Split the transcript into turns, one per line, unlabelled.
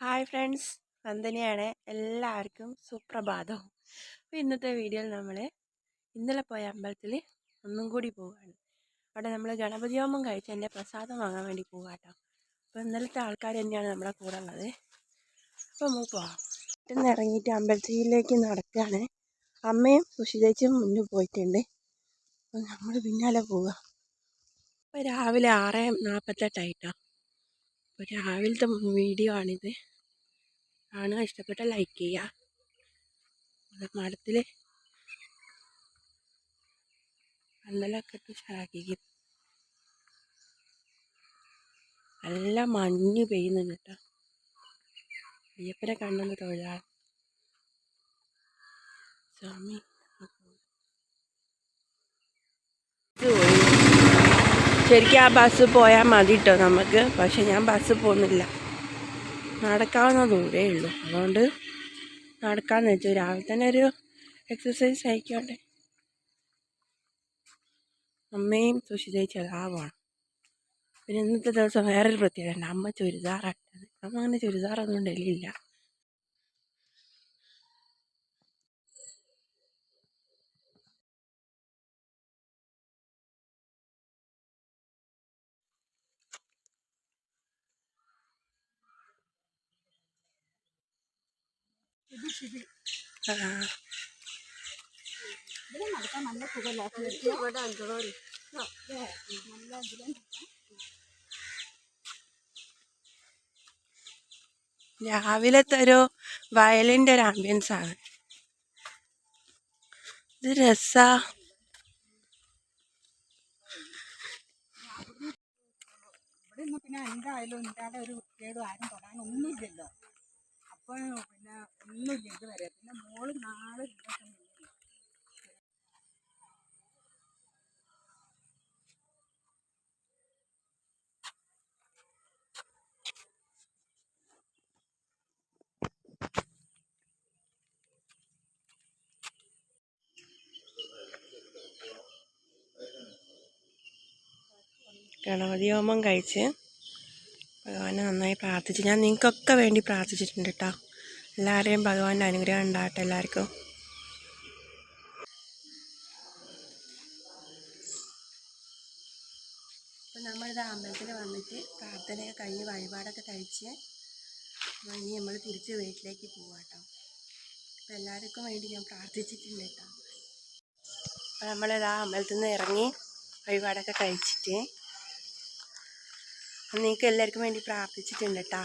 Hi friends വന്ദനയാണ് എല്ലാവർക്കും സുപ്രഭാതം. അപ്പോൾ ഇന്നത്തെ വീഡിയോയിൽ നമ്മൾ ഇന്നലെ പോയ അമ്പലത്തിൽ ഒന്നും കൂടി പോവുകയാണ് അവിടെ നമ്മൾ ഗണപതി ഹോമം കഴിച്ച് എന്റെ പ്രസാദം വാങ്ങാൻ വേണ്ടി പോവുക കേട്ടോ അപ്പോൾ ഇന്നലത്തെ ആൾക്കാർ തന്നെയാണ് നമ്മുടെ കൂടെ ഉള്ളത്. അപ്പോൾ നമുക്ക് പോവാം. ഇന്ന് ഇറങ്ങിയിട്ട് അമ്പലത്തിലേക്ക് നടക്കുകയാണ് അമ്മയും സുഷിതേച്ചും മുന്നിൽ പോയിട്ടുണ്ട്. അപ്പോൾ നമ്മൾ പിന്നാലെ പോവുക അപ്പോൾ രാവിലെ ആറ് നാൽപ്പത്തെട്ടായിട്ടോ അപ്പോൾ രാവിലത്തെ വീഡിയോ ആണിത്. കാണുക ഇഷ്ടപ്പെട്ട ലൈക്ക് ചെയ്യുക മാഡത്തിൽ പന്തലൊക്കെ ഇട്ട് നല്ല മഞ്ഞ് പെയ്യുന്നുണ്ട് കേട്ടോ. അയ്യപ്പനെ കണ്ണൊന്ന് തൊഴാം സ്വാമി ശരിക്കും ആ ബസ് പോയാൽ മതി കേട്ടോ നമുക്ക്. പക്ഷെ ഞാൻ ബസ് പോകുന്നില്ല. നടക്കാവുന്ന ദൂരേ ഉള്ളൂ. അതുകൊണ്ട് നടക്കാമെന്ന് വെച്ചു. രാവിലെ തന്നെ ഒരു എക്സസൈസ് ആയിക്കോട്ടെ. അമ്മയും സുഷിതേച്ചി അതാവാണ് പിന്നെ ഇന്നത്തെ ദിവസം വേറൊരു പ്രത്യേകത അമ്മ ചുരിദാറാട്ടത് അമ്മ അങ്ങനെ ചുരിദാറൊന്നും രാവിലത്തെ ഒരു വയലിന്റെ ഒരു ആംബിയൻസ് ആണ്. ഇത് രസാ.
പിന്നെ എന്തായാലും ഉണ്ടാടെ ഒരു കുട്ടിയോട് ആരും തൊടാനൊന്നുമില്ലല്ലോ. അപ്പോൾ പിന്നെ ഒന്നുമില്ല വരെ. പിന്നെ മോൾ നാളെ ദിവസം
ഗണപതി ഹോമം കഴിച്ച് ഭഗവാനെ നന്നായി പ്രാർത്ഥിച്ച്. ഞാൻ നിങ്ങൾക്കൊക്കെ വേണ്ടി പ്രാർത്ഥിച്ചിട്ടുണ്ട് കേട്ടോ. എല്ലാവരെയും ഭഗവാന്റെ അനുഗ്രഹം ഉണ്ടാകട്ടെ എല്ലാവർക്കും. അപ്പം നമ്മളിത് അമ്പലത്തിൽ വന്നിട്ട് പ്രാർത്ഥനയൊക്കെ കഴിഞ്ഞ് വഴിപാടൊക്കെ കഴിച്ച് ഇനി നമ്മൾ തിരിച്ച് വീട്ടിലേക്ക് പോവാം കേട്ടോ അപ്പം എല്ലാവർക്കും വേണ്ടി ഞാൻ പ്രാർത്ഥിച്ചിട്ടുണ്ട് കേട്ടോ. അപ്പം നമ്മളിത് ആ അമ്പലത്തിൽ നിന്ന് ഇറങ്ങി വഴിപാടൊക്കെ കഴിച്ചിട്ട് നിങ്ങൾക്ക് എല്ലാവർക്കും വേണ്ടി പ്രാർത്ഥിച്ചിട്ടുണ്ട് കേട്ടോ.